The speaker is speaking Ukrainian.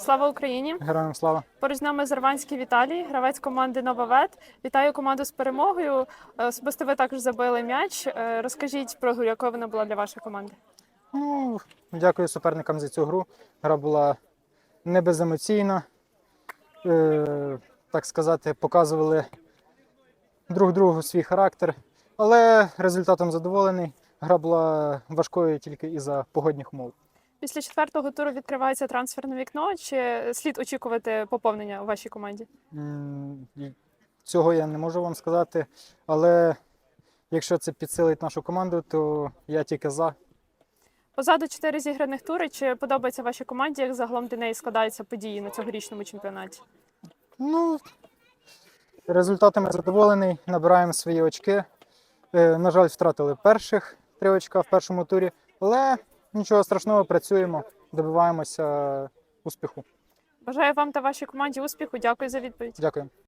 Слава Україні! Героям слава. Поруч з нами Зарванський Віталій, гравець команди Нововет. Вітаю команду з перемогою. Особисто ви також забили м'яч. Е, Розкажіть про гру, якою вона була для вашої команди. Ну, дякую суперникам за цю гру. Гра була не беземоційна. Е, так сказати, показували друг другу свій характер. Але результатом задоволений. Гра була важкою тільки із-за погодних умов. Після четвертого туру відкривається трансферне вікно. Чи слід очікувати поповнення у вашій команді? Цього я не можу вам сказати. Але якщо це підсилить нашу команду, то я тільки за. Позаду чотири зіграних тури. Чи подобається вашій команді, як загалом для неї складаються події на цьогорічному чемпіонаті? Ну, результатами задоволений, набираємо свої очки. Е, на жаль, втратили перших три очка в першому турі, але нічого страшного, працюємо, добиваємося успіху. Бажаю вам та вашій команді успіху. Дякую за відповідь. Дякую.